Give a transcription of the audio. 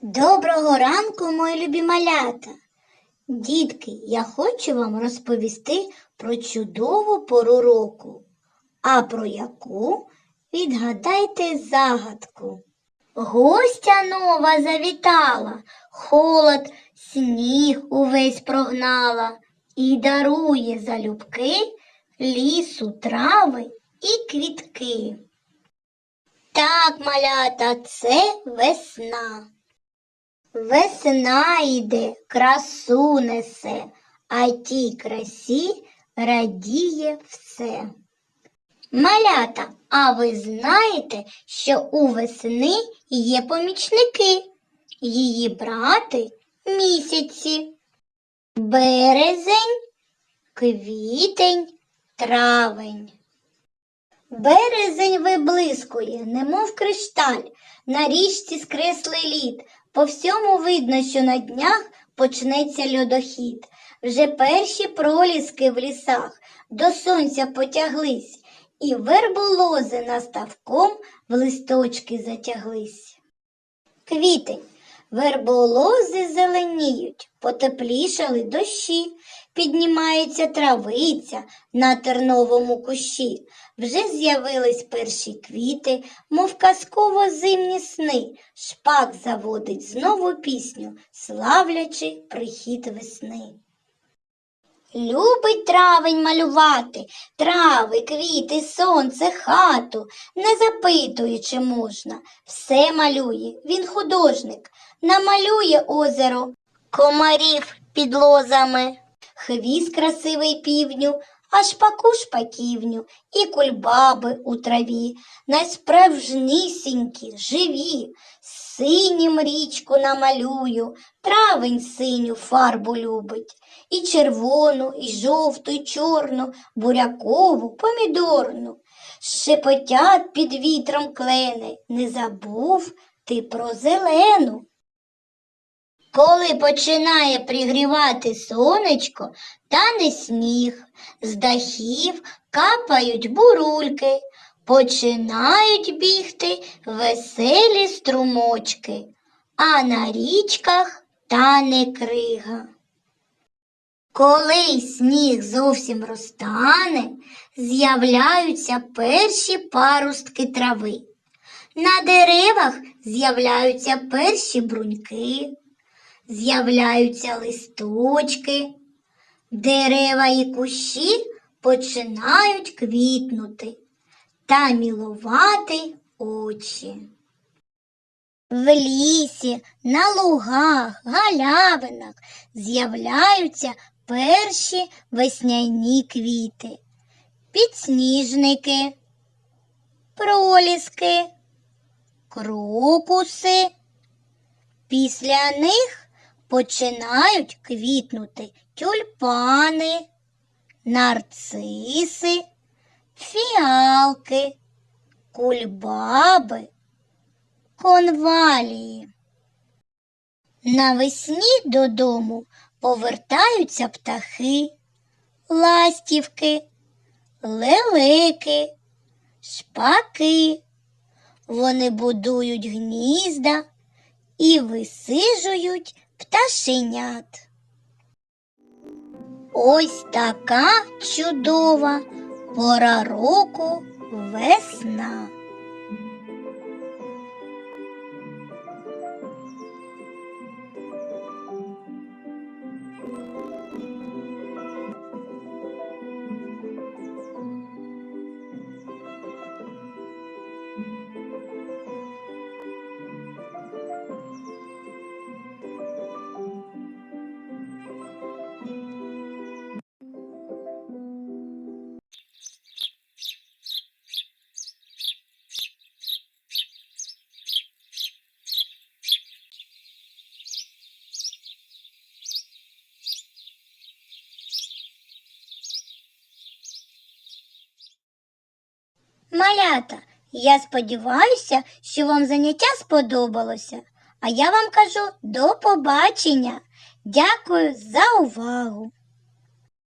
Доброго ранку, мої любі малята. Дітки, я хочу вам розповісти про чудову пору року. А про яку відгадайте загадку. Гостя нова завітала, холод, сніг увесь прогнала і дарує залюбки лісу, трави і квітки. Так, малята, це весна. Весна йде, красу несе, а тій красі радіє все. Малята, а ви знаєте, що у весни є помічники, її брати місяці. Березень, квітень, травень. Березень виблискує, немов кришталь, на річці скресли лід. По всьому видно, що на днях почнеться льодохід. Вже перші проліски в лісах до сонця потяглись, і верболози наставком в листочки затяглись. Квітень. Верболози зеленіють, потеплішали дощі, піднімається травиця на терновому кущі. Вже з'явились перші квіти, мов казково зимні сни. Шпак заводить знову пісню, славлячи прихід весни. Любить травень малювати, трави, квіти, сонце, хату, не запитує, чи можна. Все малює, він художник, намалює озеро, комарів під лозами, хвіст красивий півню, а шпаку шпаківню і кульбаби у траві, найсправжнісінькі, живі, синім річку намалюю, травень синю фарбу любить, і червону, і жовту, і чорну, бурякову, помідорну. Шепотять під вітром клени, не забув ти про зелену. Коли починає пригрівати сонечко, тане сніг, з дахів капають бурульки, починають бігти веселі струмочки, а на річках тане крига. Коли сніг зовсім розтане, з'являються перші парустки трави. На деревах з'являються перші бруньки, з'являються листочки, дерева і кущі починають квітнути та мілувати очі. В лісі, на лугах, галявинах з'являються перші весняні квіти, підсніжники, проліски, крокуси. Після них починають квітнути тюльпани, нарциси, фіалки, кульбаби, конвалії. Навесні додому повертаються птахи, ластівки, лелеки, шпаки. Вони будують гнізда і висижують пташенят. Ось така чудова пора року весна. Малята, я сподіваюся, що вам заняття сподобалося. А я вам кажу до побачення. Дякую за увагу!